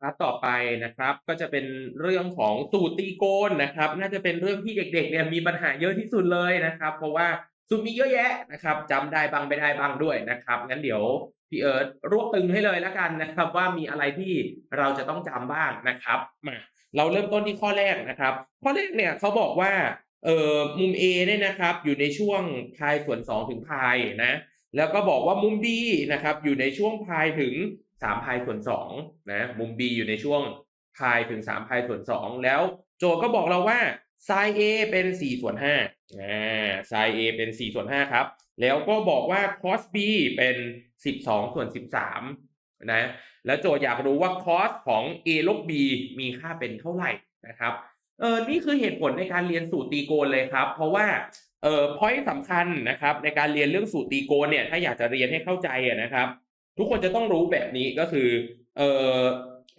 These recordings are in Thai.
พาร์ทต่อไปนะครับก็จะเป็นเรื่องของสูตรตีโกนนะครับ น่าจะเป็นเรื่องที่เด็กๆเนี่ยมีปัญหาเยอะที่สุดเลยนะครับ เพราะว่าสูตรมีเยอะแยะนะครับจำได้บางไม่ได้บางด้วยนะครับงั้นเดี๋ยวพี่เอิร์ธรวบตึงให้เลยแล้วกันนะครับ ว่ามีอะไรที่เราจะต้องจำบ้างนะครับมาเราเริ่มต้นที่ข้อแรกนะครับ ข้อแรกเนี่ยเขาบอกว่าเอ่อมุม A เนี่ยนะครับ อยู่ในช่วงพายส่วน2ถึงพายนะแล้วก็บอกว่ามุม B นะครับ อยู่ในช่วงพายถึง 3พายส่วน2นะมุม B อยู่ในช่วงพายถึง3พายส่วน2แล้วโจทย์ก็บอกเราว่า sin A เป็น4ส่วน5อ่า sin A เป็น4ส่วน5ครับ แล้วก็บอกว่า cos B เป็น 12 ส่วน 13 นะ แล้วโจทย์อยากรู้ว่า cos ของ A ลบ B มีค่าเป็นเท่าไหร่นะครับ เออนี่คือเหตุผลในการเรียนสูตรตีโกนเลยครับ เพราะว่า เออพอยต์สำคัญนะครับ ในการเรียนเรื่องสูตรตีโกนเนี่ย ถ้าอยากจะเรียนให้เข้าใจนะครับ ทุกคนจะต้องรู้แบบนี้ก็คือ เอ่อ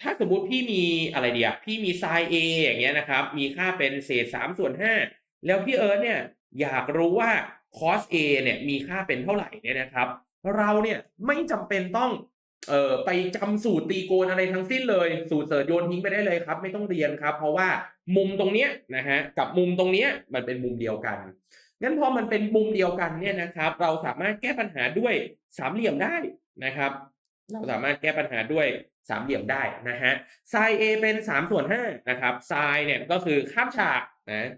ถ้าสมมุติพี่มีอะไรเดียพี่มี sin a อย่างเงี้ยนะครับ มีค่าเป็นเศษ3ส่วน5แล้วพี่เอิร์ธเนี่ยอยากรู้ว่า cos a เนี่ยมีค่าเป็นเท่าไหร่เนี่ยนะครับ เราเนี่ยไม่จำเป็นต้องเอ่อไปจำสูตรตีโกนอะไรทั้งสิ้นเลย สูตรเสิร์ชโยนทิ้งไปได้เลยครับ ไม่ต้องเรียนครับ เพราะว่ามุมตรงเนี้ยนะฮะกับมุมตรงเนี้ยมันเป็นมุมเดียวกันงั้นพอมันเป็นมุมเดียวกันเนี่ยนะครับ เราสามารถแก้ปัญหาด้วยสามเหลี่ยมได้ นะครับ เราสามารถแก้ปัญหาด้วยสามเหลี่ยมได้นะฮะ sin a เป็น3ส่วน5นะครับ sin เนี่ยก็คือข้ามฉากนะ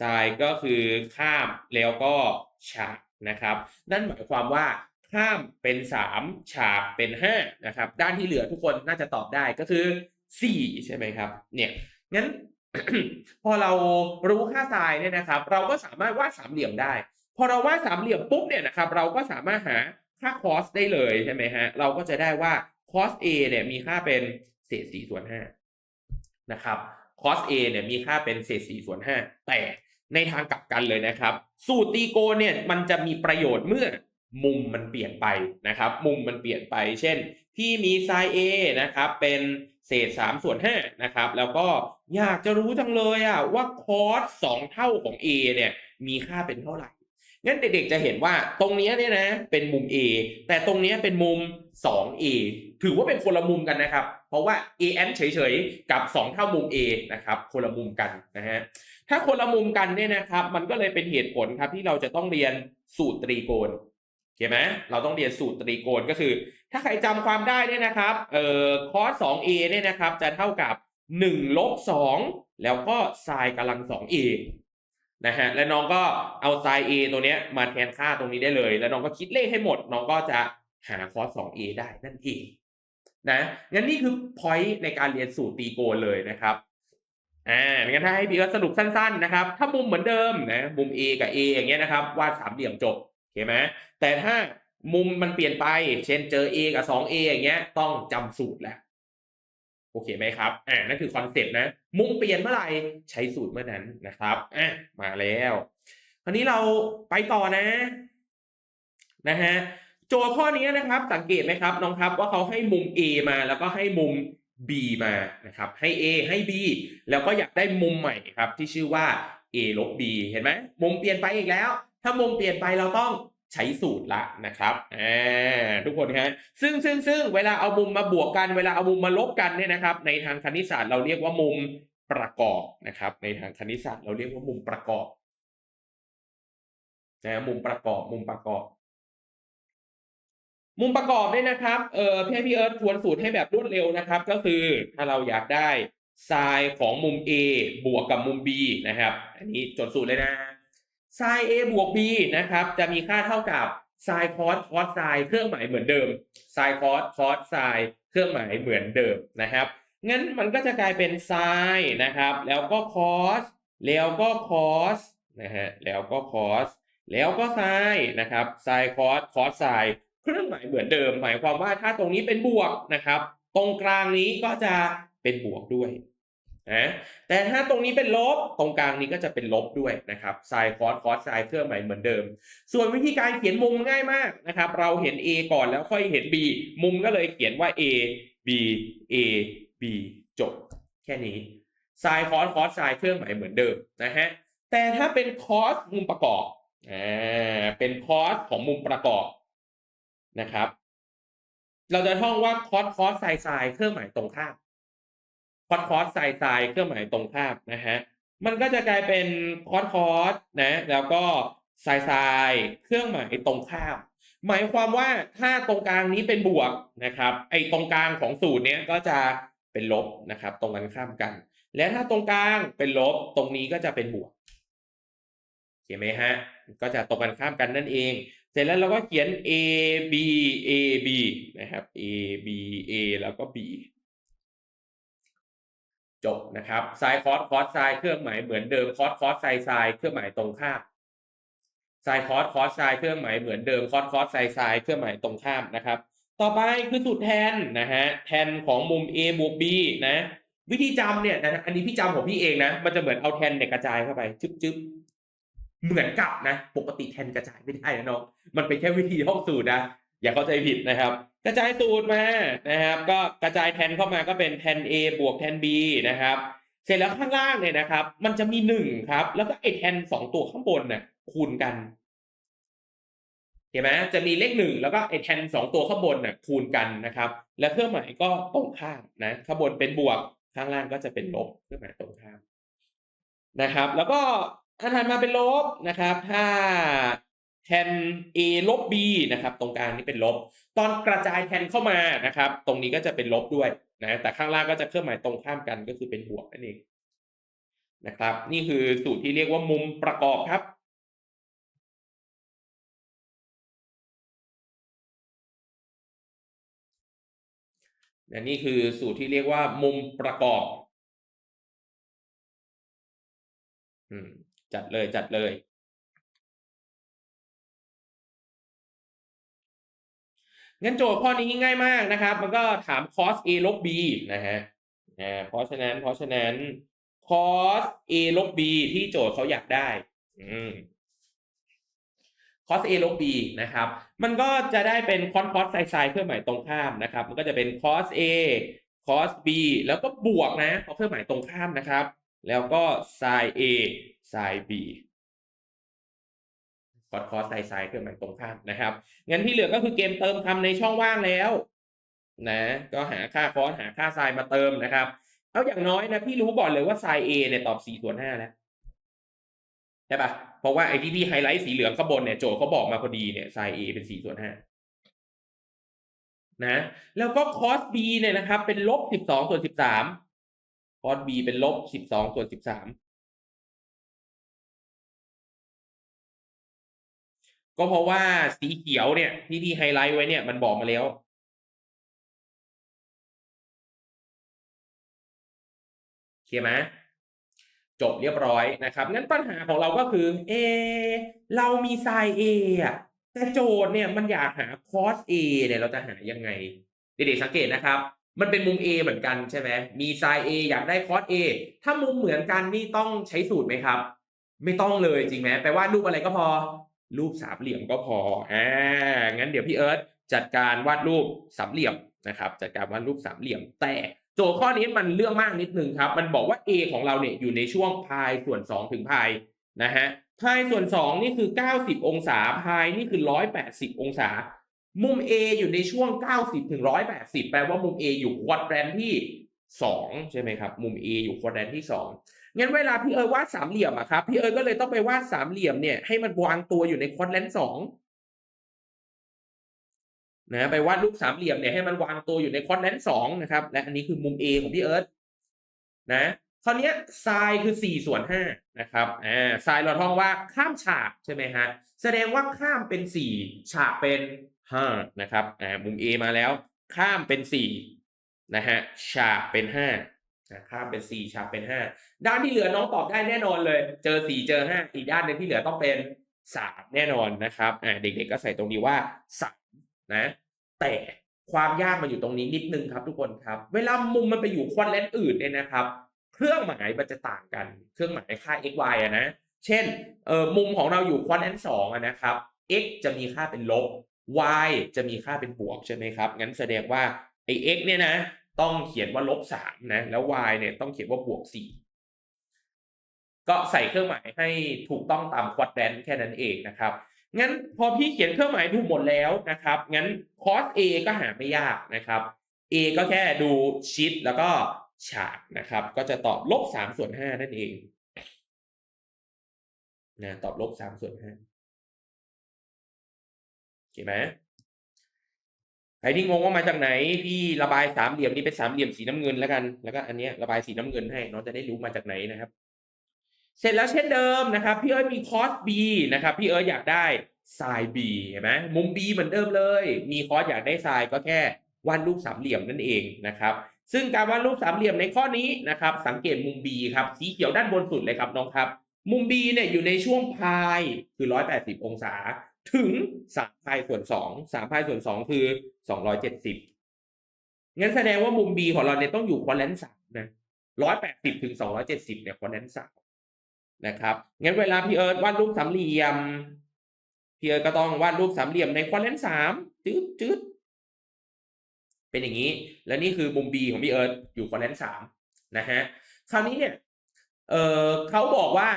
sin ก็คือข้ามแล้วก็ฉากนะครับนั่นหมายความว่าข้ามเป็น 3 ฉากเป็น5นะครับด้านที่เหลือทุกคนน่าจะตอบได้ก็คือ 4 ใช่ไหมครับเนี่ยงั้น พอเรารู้ค่า sin เนี่ยนะครับ เราก็สามารถวาดสามเหลี่ยมได้ พอเราวาดสามเหลี่ยมปุ๊บเนี่ยนะครับ เราก็สามารถหา ค่า cos ได้เลยใช่ไหมฮะ เราก็จะได้ว่า cos a เนี่ยมีค่าเป็นเศษ4ส่วน5นะครับ cos a เนี่ยมีค่าเป็นเศษ4ส่วน5แต่ในทางกลับกันเลยนะครับ สูตรตีโกนเนี่ยมันจะมีประโยชน์เมื่อมุมมันเปลี่ยนไปนะครับ มุมมันเปลี่ยนไป เช่น พี่มี sin a นะครับเป็นเศษ3ส่วน5นะครับ แล้วก็อยากจะรู้จังเลยอะว่า cos 2เท่าของ a เนี่ยมีค่าเป็นเท่าไหร่ งั้นเด็กๆจะเห็นว่าตรงนี้เนี่ยนะเป็นมุม A แต่ตรงนี้เป็นมุม 2A ถือว่าเป็นคนละมุมกันนะครับ เพราะว่า an เฉยๆ กับ 2 เท่ามุม A นะครับคนละมุมกันนะฮะถ้าคนละมุมกันเนี่ยนะครับ มันก็เลยเป็นเหตุผลครับที่เราจะต้องเรียนสูตรตรีโกณเข้าไหมเราต้องเรียนสูตรตรีโกณก็คือ ถ้าใครจำความได้เนี่ยนะครับเอ่อ cos 2a เนี่ยนะครับจะเท่ากับ1ลบ2แล้วก็ sin กำลัง 2a นะฮะและน้องก็เอา sin a ตัวเนี้ยมาแทนค่าตรงนี้ได้เลย แล้วน้องก็คิดเลขให้หมด น้องก็จะหา cos 2a ได้นั่นเองนะงั้นนี่คือ point ในการเรียนสูตรตีโกณเลยนะครับอ่างั้นถ้าให้พี่เอิร์ธสรุปสั้นๆนะครับ ถ้ามุมเหมือนเดิมนะมุม a กับ a อย่างเงี้ยนะครับวาดสามเหลี่ยมจบโอเคไหมแต่ถ้ามุมมันเปลี่ยนไป เช่นเจอ a กับ 2a อย่างเงี้ยต้องจำสูตรแล้ว โอเคไหมครับ อ่า นั่นคือคอนเซปต์นะ มุมเปลี่ยนเมื่อไหร่ใช้สูตรเมื่อนั้นนะครับ อะ มาแล้ว คราวนี้เราไปต่อนะ นะฮะ โจทย์ข้อนี้นะครับ สังเกตไหมครับน้องครับว่าเขาให้มุม A มาแล้วก็ให้มุม B มา นะครับ ให้ A ให้ B แล้วก็อยากได้มุมใหม่ครับที่ชื่อว่า A ลบ B เห็นไหม มุมเปลี่ยนไปอีกแล้ว ถ้ามุมเปลี่ยนไปเราต้อง ใช้สูตรละนะครับอ่าทุกคนครับซึ่งซึ่งซึ่งเวลาเอามุมมาบวกกัน เวลาเอามุมมาลบกันเนี่ยนะครับ ในทางคณิตศาสตร์เราเรียกว่ามุมประกอบนะครับ ในทางคณิตศาสตร์เราเรียกว่ามุมประกอบนะมุมประกอบมุมประกอบ มุมประกอบเนี่ยนะครับเออพี่พี่เอิร์ธทวนสูตรให้แบบรวดเร็วนะครับ ก็คือถ้าเราอยากได้ sin ของมุม A บวกกับมุม B นะครับ อันนี้จดสูตรเลยนะ sin a บวก b นะครับ จะมีค่าเท่ากับ sin cos cos sin เครื่องหมายเหมือนเดิม sin cos cos sin เครื่องหมายเหมือนเดิมนะครับงั้นมันก็จะกลายเป็น sin นะครับ แล้วก็ cos แล้วก็ cos นะฮะแล้วก็ cos แล้วก็ sin นะครับ sin cos cos sin เครื่องหมายเหมือนเดิม หมายความว่าถ้าตรงนี้เป็นบวกนะครับ ตรงกลางนี้ก็จะเป็นบวกด้วย นะแต่ถ้าตรงนี้เป็นลบตรงกลางนี้ก็จะเป็นลบด้วยนะครับ sin cos cos sin เครื่องหมายเหมือนเดิม ส่วนวิธีการเขียนมุมง่ายมากนะครับ เราเห็น a ก่อนแล้วค่อยเห็น b มุมก็เลยเขียนว่า a b a b จบ แค่นี้ sin cos cos sin เครื่องหมายเหมือนเดิมนะฮะแต่ถ้าเป็น cos มุมประกอบอ่าเป็น cos ของมุมประกอบนะครับ เราจะท่องว่า cos cos sin sin เครื่องหมายตรงข้าม คอสคอสไซไซเครื่องหมายตรงข้ามนะฮะมันก็จะกลายเป็นคอสคอสนะแล้วก็ไซไซเครื่องหมายตรงข้าม หมายความว่าถ้าตรงกลางนี้เป็นบวกนะครับไอ้ตรงกลางของสูตรเนี้ยก็จะเป็นลบนะครับ ตรงกันข้ามกัน และถ้าตรงกลางเป็นลบตรงนี้ก็จะเป็นบวกเห็นไหมฮะก็จะตรงกันข้ามกันนั่นเอง เสร็จแล้วเราก็เขียน a b a b นะครับ a b a แล้วก็ b จบนะครับไซคอสคอสไซเครื่องหมายเหมือนเดิมคอสคอสไซไซเครื่องหมายตรงข้ามไซคอสคอสไซเครื่องหมายเหมือนเดิมคอสคอสไซไซเครื่องหมายตรงข้ามนะครับ ต่อไปคือสูตรแทนนะฮะแทนของมุม a บวก b นะ วิธีจำเนี่ยนะอันนี้พี่จำของพี่เองนะ มันจะเหมือนเอาแทนเนี่ยกระจายเข้าไปจึ๊บจึ๊บเหมือนกับนะ ปกติแทนกระจายไม่ได้นะน้องมันเป็นแค่วิธีห้องสูตรนะ อย่าเข้าใจผิดนะครับ กระจายสูตรมานะครับ ก็กระจายแทนเข้ามาก็เป็นแทน A บวกแทน B นะครับ เสร็จแล้วข้างล่างเนี่ยนะครับ มันจะมีหนึ่งครับ แล้วก็ไอแทนสองตัวข้างบนน่ะคูณกันเห็นไหมจะมีเลขหนึ่งแล้วก็ไอแทนสองตัวข้างบนน่ะคูณกันนะครับ และเครื่องหมายก็ตรงข้ามนะข้างบนเป็นบวกข้างล่างก็จะเป็นลบเครื่องหมายตรงข้ามนะครับ แล้วก็ถ้าถัดมาเป็นลบนะครับ ถ้า แทน a ลบ b นะครับ ตรงกลางนี่เป็นลบ ตอนกระจายแทนเข้ามานะครับ ตรงนี้ก็จะเป็นลบด้วยนะแต่ข้างล่างก็จะเครื่องหมายตรงข้ามกันก็คือเป็นบวกนั่นเองนะครับ นี่คือสูตรที่เรียกว่ามุมประกอบครับและนี่คือสูตรที่เรียกว่ามุมประกอบอืมจัดเลยจัดเลย งั้นโจทย์ข้อนี้ง่ายมากนะครับ มันก็ถาม cos a ลบ b นะฮะอ่าเพราะฉะนั้นเพราะฉะนั้น cos a ลบ b ที่โจทย์เขาอยากได้ อืม cos a ลบ b นะครับ มันก็จะได้เป็น cos cos sin sin เครื่องหมายตรงข้ามนะครับ มันก็จะเป็น cos a cos b แล้วก็บวกนะเพราะเครื่องหมายตรงข้ามนะครับ แล้วก็ sin a sin b อสคอสไซไซเครื่อมายตรงข้ามนะครับงั้นที่เหลือก็คือเกมเติมคำในช่องว่างแล้วนะก็หาค่าคอสหาค่าไซมาเติมนะครับเอาอย่างน้อยนะพี่รู้ก่อนเลยว่าไซเอเนี่ยตอบ4ส่วน5แล้วใช่ปะเพราะว่าไอ้ที่พี่ไฮไลท์สีเหลืองข้างบนเนี่ยโจทย์เขาบอกมาพอดีเนี่ยไซเอเป็น4ส่วน5นะแล้วก็คอส b เนี่ยนะครับเป็นลบ12ส่วน13คอส b เป็นลบ12ส่วน13 ก็เพราะว่าสีเขียวเนี่ยที่ที่ไฮไลท์ไว้เนี่ยมันบอกมาแล้วเคลียร์ไหมจบเรียบร้อยนะครับ งั้นปัญหาของเราก็คือเอเรามีไซน์ A อะแต่โจทย์เนี่ยมันอยากหาคอส A เนี่ยเราจะหายังไง เด็กๆสังเกตนะครับ มันเป็นมุม A เหมือนกันใช่ไหมมีไซน์ A อยากได้คอส A ถ้ามุมเหมือนกันนี่ต้องใช้สูตรไหมครับ ไม่ต้องเลยจริงไหมแปลว่ารูปอะไรก็พอ รูปสามเหลี่ยมก็พออ่างั้นเดี๋ยวพี่เอิร์ธจัดการวาดรูปสามเหลี่ยมนะครับ จัดการวาดรูปสามเหลี่ยม แต่โจทย์ข้อนี้มันเรื่องมากนิดนึงครับ มันบอกว่า a ของเราเนี่ยอยู่ในช่วงพายส่วน2ถึงพายนะฮะพายส่วน2นี่คือ 90 องศาพายนี่คือ 180 องศา มุม A อยู่ในช่วง 90ถึง180 แปลว่ามุม A อยู่ควอดแรนที่ 2 ใช่ไหมครับ มุม A อยู่ควอดแรนที่ 2 งั้นเวลาพี่เอิร์ธวาดสามเหลี่ยมอะครับพี่เอิร์ธก็เลยต้องไปวาดสามเหลี่ยมเนี่ยให้มันวางตัวอยู่ในควอดแรนสองนะไปวาดรูปสามเหลี่ยมเนี่ยให้มันวางตัวอยู่ในควอดแรนสองนะครับ และอันนี้คือมุม A ของพี่เอิร์ธนะคราวนี้ไซน์คือสี่ส่วนห้านะครับอ่าไซน์เราท่องว่าข้ามฉากใช่ไหมฮะแสดงว่าข้ามเป็นสี่ฉากเป็นห้านะครับอ่ามุม A มาแล้ว ข้ามเป็นสี่นะฮะฉากเป็นห้า นะข้ามเป็นสี่ฉากเป็นห้าด้านที่เหลือน้องตอบได้แน่นอนเลย เจอสี่เจอห้าอีกด้านหนึ่งที่เหลือต้องเป็นสามแน่นอนนะครับอ่าเด็กๆก็ใส่ตรงนี้ว่าสามนะ แต่ความยากมันอยู่ตรงนี้นิดนึงครับทุกคนครับ เวลามุมมันไปอยู่ควอนเลนอื่นเนี่ยนะครับ เครื่องหมายมันจะต่างกัน เครื่องหมายค่า x y อะนะ เช่นเอ่อมุมของเราอยู่ควอนเลนสองนะครับ x จะมีค่าเป็นลบ y จะมีค่าเป็นบวกใช่ไหมครับ งั้นแสดงว่าไอ้ x เนี่ยนะ ต้องเขียนว่าลบสามนะ แล้ว y เนี่ยต้องเขียนว่าบวกสี่ก็ใส่เครื่องหมายให้ถูกต้องตามควอดแรนแค่นั้นเองนะครับ งั้นพอพี่เขียนเครื่องหมายถูกหมดแล้วนะครับ งั้น cos A ก็หาไม่ยากนะครับ A ก็แค่ดูชิดแล้วก็ฉากนะครับ ก็จะตอบลบสามส่วนห้านั่นเองนะตอบลบสามส่วนห้าโอเคไหม ใครที่งงว่ามาจากไหนพี่ระบายสามเหลี่ยมนี้เป็นสามเหลี่ยมสีน้ำเงินแล้วกัน แล้วก็อันนี้ระบายสีน้ำเงินให้น้องจะได้รู้มาจากไหนนะครับ เสร็จแล้วเช่นเดิมนะครับพี่เอิร์ธมีคอส b นะครับพี่เอิร์ธอยากได้ไซน์ b เห็นไหมมุม b เหมือนเดิมเลย มีคอสอยากได้ไซน์ก็แค่วาดรูปสามเหลี่ยมนั่นเองนะครับ ซึ่งการวาดรูปสามเหลี่ยมในข้อนี้นะครับ สังเกตมุม b ครับสีเขียวด้านบนสุดเลยครับน้องครับ มุม b เนี่ยอยู่ในช่วงพายคือ 180 องศา ถึง3พายส่วน2 3พายส่วน2คือ270งั้นแสดงว่ามุม b ของเราเนี่ยต้องอยู่ควอเลนต์สามนะ180ถึง270เนี่ยควอเลนต์สามนะครับงั้นเวลาพี่เอิร์ธวาดรูปสามเหลี่ยมพี่เอิร์ธก็ต้องวาดรูปสามเหลี่ยมในควอเลนต์สามจืดจืดเป็นอย่างนี้ และนี่คือมุม b ของพี่เอิร์ธอยู่ควอเลนต์สามนะฮะคราวนี้เนี่ยเออเขาบอกว่า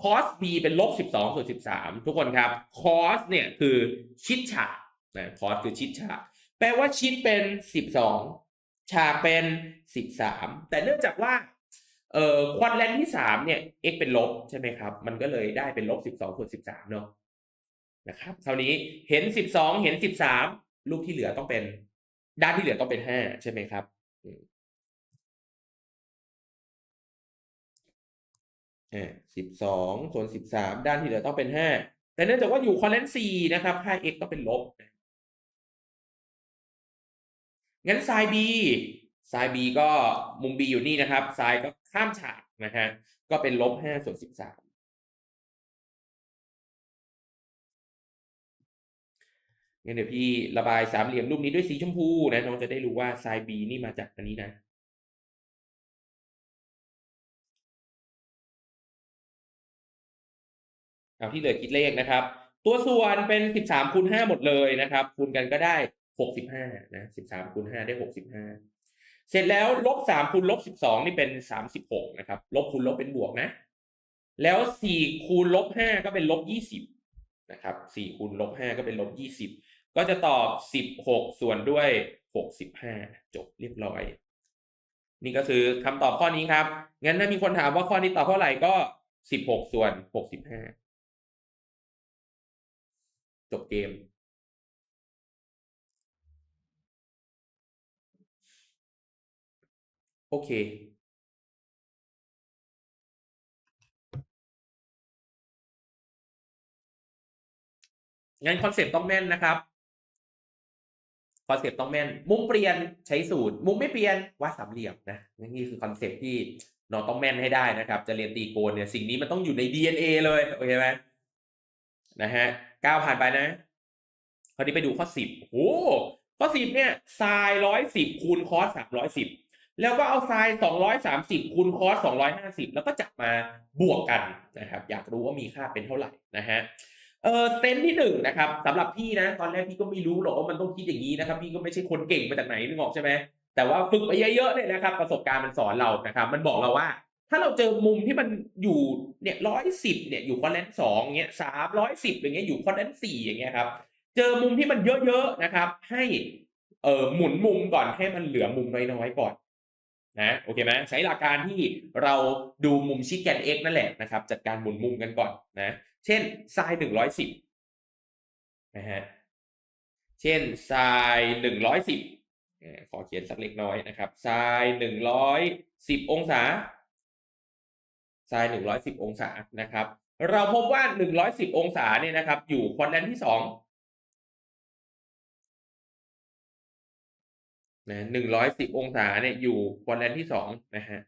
cos b เป็นลบสิบสองส่วนสิบสามทุกคนครับ cos เนี่ยคือชิดฉากนะ cos คือชิดฉากแปลว่าชิดเป็นสิบสองฉากเป็นสิบสามแต่เนื่องจากว่าเอ่อควอดแลนที่สามเนี่ย x เป็นลบใช่ไหมครับ มันก็เลยได้เป็นลบสิบสองส่วนสิบสามเนาะนะครับคราวนี้เห็นสิบสองเห็นสิบสามลูกที่เหลือต้องเป็น ด้านที่เหลือต้องเป็นห้าใช่ไหมครับ สิบสองส่วนสิบสามด้านที่เหลือต้องเป็นห้าแต่เนื่องจากว่าอยู่คอนเลนสี่นะครับค่า x ต้องเป็นลบ งั้นไซน์ b ไซน์ b ก็มุม b อยู่นี่นะครับไซน์ก็ข้ามฉากนะฮะก็เป็นลบห้าส่วนสิบสามงั้นเดี๋ยวพี่ระบายสามเหลี่ยมรูปนี้ด้วยสีชมพูนะน้องจะได้รู้ว่าไซน์ b นี่มาจากอันนี้นะ เอาที่เหลือคิดเลขนะครับ ตัวส่วนเป็นสิบสามคูณห้าหมดเลยนะครับ คูณกันก็ได้หกสิบห้านะสิบสามคูณห้าได้หกสิบห้าเสร็จแล้วลบสามคูณลบสิบสองนี่เป็นสามสิบหกนะครับ ลบคูณลบเป็นบวกนะ แล้วสี่คูณลบห้าก็เป็นลบยี่สิบนะครับสี่คูณลบห้าก็เป็นลบยี่สิบก็จะตอบสิบหกส่วนด้วยหกสิบห้าจบเรียบร้อย นี่ก็คือคำตอบข้อนี้ครับ งั้นถ้ามีคนถามว่าข้อนี้ตอบเท่าไหร่ก็สิบหกส่วนหกสิบห้า จบเกม โอเค งั้นคอนเซปต์ต้องแม่นนะครับคอนเซปต์ต้องแม่น มุมเปลี่ยนใช้สูตร มุมไม่เปลี่ยนวาดสามเหลี่ยมนะนี่คือคอนเซปต์ที่น้องต้องแม่นให้ได้นะครับ จะเรียนตีโกนเนี่ยสิ่งนี้มันต้องอยู่ใน DNA เลยโอเคไหมนะฮะ ก้าผ่านไปนะ คราวนี้ไปดูข้อสิบโอ้ข้อสิบเนี่ยไซน์ร้อยสิบคูณคอสสามร้อยสิบแล้วก็เอาไซน์สองร้อยสามสิบคูณคอสสองร้อยห้าสิบแล้วก็จับมาบวกกันนะครับ อยากรู้ว่ามีค่าเป็นเท่าไหร่นะฮะเออเซนที่หนึ่งนะครับสำหรับพี่นะ ตอนแรกพี่ก็ไม่รู้หรอกว่ามันต้องคิดอย่างนี้นะครับ พี่ก็ไม่ใช่คนเก่งมาจากไหนนึกออกใช่ไหมแต่ว่าฝึกไปเยอะๆเนี่ยนะครับ ประสบการณ์มันสอนเรานะครับ มันบอกเราว่า ถ้าเราเจอมุมที่มันอยู่เนี่ยร้อยสิบเนี่ยอยู่คอนแลนสองเงี้ยสามร้อยสิบอย่างเงี้ยอยู่คอนแลนสี่อย่างเงี้ยครับเจอมุมที่มันเยอะๆนะครับ ให้เอ่อหมุนมุมก่อนให้มันเหลือมุมน้อยๆก่อนนะโอเคไหมใช้หลักการที่เราดูมุมชิดแกน x นั่นแหละนะครับ จัดการหมุนมุมกันก่อนนะเช่นไซน์หนึ่งร้อยสิบนะฮะเช่นไซน์หนึ่งร้อยสิบขอเขียนสักเล็กน้อยนะครับไซน์หนึ่งร้อยสิบองศา ไซน์หนึ่งร้อยสิบองศานะครับ เราพบว่าหนึ่งร้อยสิบองศาเนี่ยนะครับ อยู่ควอดแลนที่สองนะหนึ่งร้อยสิบองศาเนี่ยอยู่ควอดแลนที่สองนะฮะ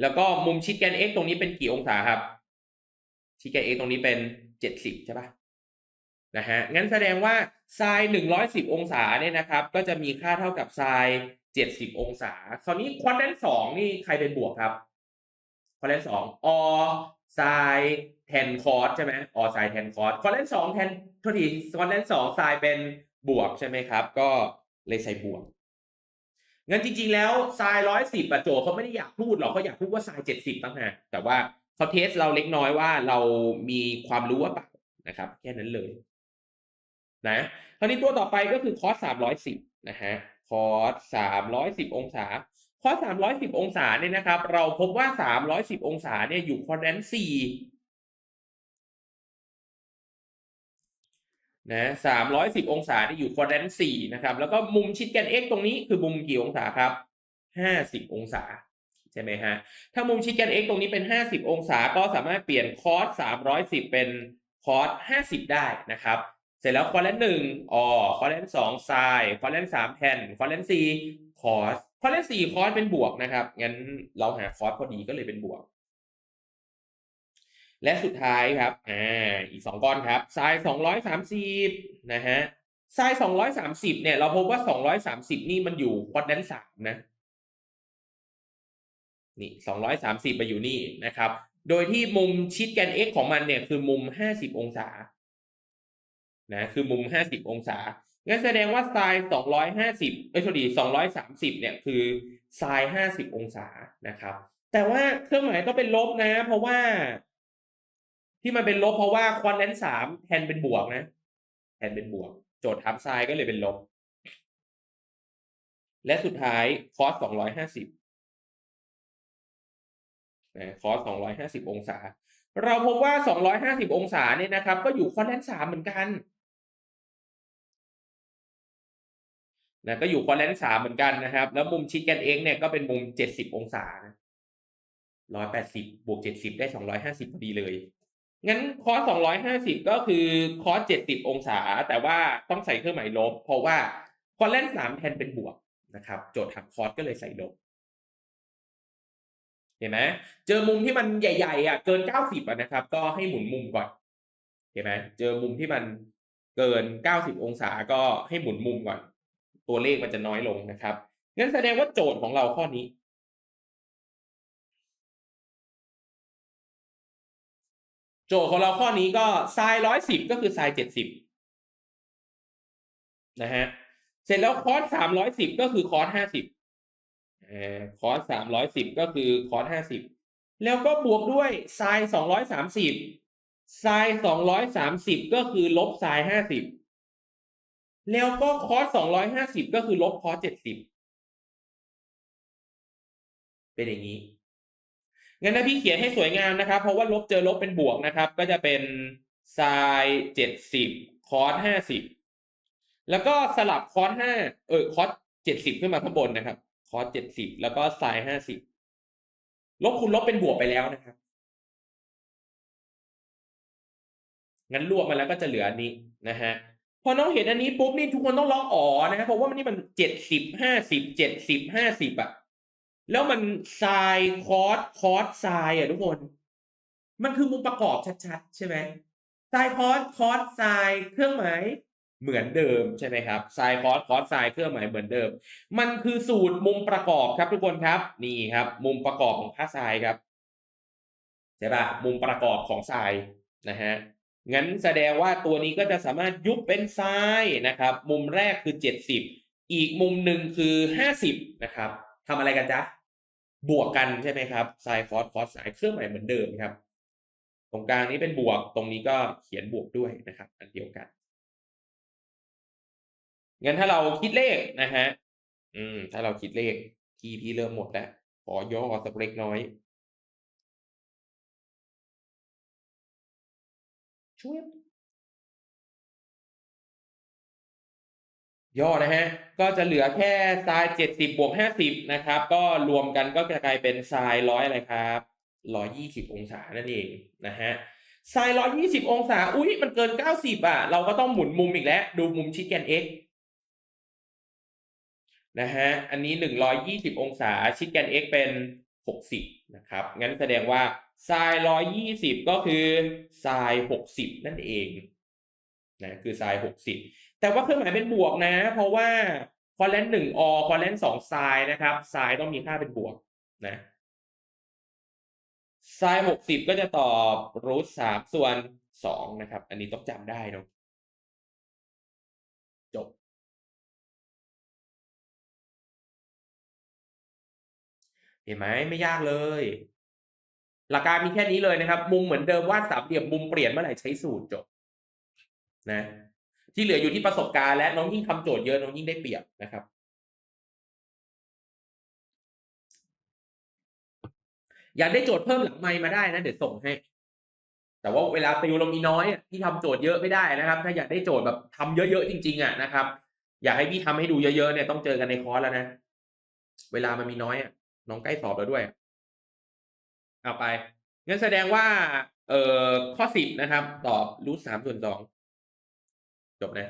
แล้วก็มุมชิดแกน x ตรงนี้เป็นกี่องศาครับ ชิดแกน x ตรงนี้เป็นเจ็ดสิบใช่ปะนะฮะงั้นแสดงว่าไซน์หนึ่งร้อยสิบองศาเนี่ยนะครับ ก็จะมีค่าเท่ากับไซน์ เจ็ดสิบองศา คราวนี้ควอดแลนสองนี่ใครเป็นบวกครับ ควอดแลนสองอไซแทนคอร์สใช่ไหมอไซแทนคอร์สควอดแลนสองแทนโทษทีควอดแลนสองไซน์เป็นบวกใช่ไหมครับ ก็เลยใส่บวกงั้นจริงๆแล้วไซน์ร้อยสิบอะโจเขาไม่ได้อยากพูดหรอกเขาอยากพูดว่าไซน์เจ็ดสิบต่างหากแต่ว่าเขาเทสเราเล็กน้อยว่าเรามีความรู้ว่าปล่านะครับ แค่นั้นเลย นะคราวนี้ตัวต่อไปก็คือคอสสามร้อยสิบนะฮะ คอสสามร้อยสิบองศา คอสสามร้อยสิบองศาเนี่ยนะครับ เราพบว่าสามร้อยสิบองศาเนี่ยอยู่ควอดแรนต์สี่นะสามร้อยสิบองศาที่อยู่ควอดรนสี่นะครับ แล้วก็มุมชิดแกน x ตรงนี้คือมุมกี่องศาครับห้าสิบองศา ใช่ไหมฮะ ถ้ามุมชิดแกน x ตรงนี้เป็นห้าสิบองศา ก็สามารถเปลี่ยนคอสสามร้อยสิบเป็นคอสห้าสิบได้นะครับ เสร็จแล้วควอดแรนต์หนึ่งออควอดแรนต์สองไซน์ควอดแรนต์สามแทนควอดแรนต์สี่คอสควอดแรนต์สี่คอสเป็นบวกนะครับ งั้นเราหาคอสพอดีก็เลยเป็นบวก และสุดท้ายครับ อ่า อีกสองก้อนครับไซน์สองร้อยสามสิบนะฮะไซน์สองร้อยสามสิบเนี่ย เราพบว่าสองร้อยสามสิบนี่มันอยู่ควอดแรนต์สามนะ นี่สองร้อยสามสิบมาอยู่นี่นะครับ โดยที่มุมชิดแกน x ของมันเนี่ยคือมุมห้าสิบองศา นะคือมุมห้าสิบองศางั้นแสดงว่าไซน์สองร้อยห้าสิบเอ้ยโทษดีสองร้อยสามสิบเนี่ยคือไซน์ห้าสิบองศานะครับ แต่ว่าเครื่องหมายต้องเป็นลบนะ เพราะว่า ที่มันเป็นลบเพราะว่าควอนแลนสามแทนเป็นบวกนะแทนเป็นบวก โจทย์ทับไซน์ก็เลยเป็นลบ และสุดท้ายคอสสองร้อยห้าสิบนะคอสสองร้องศา เราพบว่าสองร้องศาเนี่ยนะครับ ก็อยู่ควอนแลนสามเหมือนกัน นะก็อยู่ควอแลนสามเหมือนกันนะครับ แล้วมุมชิดแกนเองเนี่ยก็เป็นมุมเจ็ดสิบองศาร้อยแปดสิบบวกเจ็ดสิบได้สองร้อยห้าสิบพอดีเลย งั้นคอสองร้อยห้าสิบก็คือคอสเจ็ดสิบองศา แต่ว่าต้องใส่เครื่องหมายลบ เพราะว่าควอแลนสามแทนเป็นบวกนะครับ โจทย์ถาคอสก็เลยใส่ลบ เห็นไหมเจอมุมที่มันใหญ่ๆอะเกินเก้าสิบอะนะครับ ก็ให้หมุนมุมก่อน เห็นไหมเจอมุมที่มันเกินเก้าสิบองศาก็ให้หมุนมุมก่อน ตัวเลขมันจะน้อยลงนะครับงั้นแสดงว่าโจทย์ของเราข้อนี้ โจทย์ของเราข้อนี้ก็ไซน์ร้อยสิบก็คือไซน์เจ็ดสิบนะฮะเสร็จแล้วคอสสามร้อยสิบก็คือคอสห้าสิบคอสสามร้อยสิบก็คือคอสห้าสิบแล้วก็บวกด้วยไซน์สองร้อยสามสิบไซน์สองร้อยสามสิบก็คือลบไซน์ห้าสิบ แล้วก็คอสสองร้อยห้าสิบก็คือลบคอสเจ็ดสิบเป็นอย่างนี้งั้นถ้าพี่เขียนให้สวยงามนะครับ เพราะว่าลบเจอลบเป็นบวกนะครับ ก็จะเป็นไซน์เจ็ดสิบคอสห้าสิบแล้วก็สลับคอสห้าเออคอสเจ็ดสิบขึ้นมาข้างบนนะครับ คอสเจ็ดสิบแล้วก็ไซน์ห้าสิบลบคูณลบเป็นบวกไปแล้วนะครับ งั้นรวมมาแล้วก็จะเหลืออันนี้นะฮะ พอน้องเห็นอันนี้ปุ๊บนี่ทุกคนต้องร้องอ๋อนะครับเพราะว่ามันนี่มันเจ็ดสิบห้าสิบเจ็ดสิบห้าสิบอะแล้วมันไซน์คอสคอสไซน์อะทุกคน มันคือมุมประกอบชัดๆ ใช่ไหมไซน์คอสคอสไซน์เครื่องหมายเหมือนเดิมใช่ไหมครับไซน์คอสคอสไซน์เครื่องหมายเหมือนเดิม มันคือสูตรมุมประกอบครับทุกคนครับ นี่ครับ มุมประกอบของค่าไซน์ครับใช่ปะมุมประกอบของไซน์นะฮะ งั้นแสดงว่าตัวนี้ก็จะสามารถยุบเป็นไซน์นะครับ มุมแรกคือเจ็ดสิบอีกมุมหนึ่งคือห้าสิบนะครับทำอะไรกันจ๊ะ บวกกันใช่ไหมครับไซน์คอสคอสไซน์เครื่องหมายเหมือนเดิมครับ ตรงกลางนี้เป็นบวก ตรงนี้ก็เขียนบวกด้วยนะครับ อันเดียวกัน งั้นถ้าเราคิดเลขนะฮะ อืม ถ้าเราคิดเลขที่พี่เริ่มหมดแล้ว ขอย่อสักเล็กน้อย ช่วยย่อนะฮะ ก็จะเหลือแค่ไซน์เจ็ดสิบบวกห้าสิบนะครับ ก็รวมกันก็จะกลายเป็นไซน์ร้อยอะไรครับร้อยยี่สิบองศานั่นเองนะฮะไซน์ร้อยยี่สิบองศา อุ้ยมันเกินเก้าสิบอะ เราก็ต้องหมุนมุมอีกแล้ว ดูมุมชิดแกน x นะฮะ อันนี้หนึ่งร้อยยี่สิบองศา ชิดแกน x เป็นหกสิบนะครับ งั้นแสดงว่า ไซน์ร้อยยี่สิบก็คือไซน์หกสิบนั่นเองนะคือไซน์หกสิบแต่ว่าเครื่องหมายเป็นบวกนะ เพราะว่าคอแลนหนึ่งอคอแลนสองไซน์นะครับไซน์ต้องมีค่าเป็นบวกนะไซน์หกสิบก็จะตอบรูทสามส่วนสองนะครับ อันนี้ต้องจำได้เนาะจบเห็นไหมไม่ยากเลย หลักการมีแค่นี้เลยนะครับ มุมเหมือนเดิมวาดสามเหลี่ยมมุมเปลี่ยนเมื่อไหร่ใช้สูตรจบนะที่เหลืออยู่ที่ประสบการณ์และน้องยิ่งทำโจทย์เยอะน้องยิ่งได้เปรียบนะครับ อยากได้โจทย์เพิ่มหลังไมมาได้นะเดี๋ยวส่งให้ แต่ว่าเวลาติวเรามีน้อยที่ทำโจทย์เยอะไม่ได้นะครับ ถ้าอยากได้โจทย์แบบทำเยอะๆจริง ๆอะนะครับ อยากให้พี่ทำให้ดูเยอะๆเนี่ยต้องเจอกันในคอร์สแล้วนะ เวลามันมีน้อยน้องใกล้สอบแล้วด้วย เอาไปงั้นแสดงว่า เอ่อข้อสิบนะครับ ตอบรูทสามส่วนสองจบนะ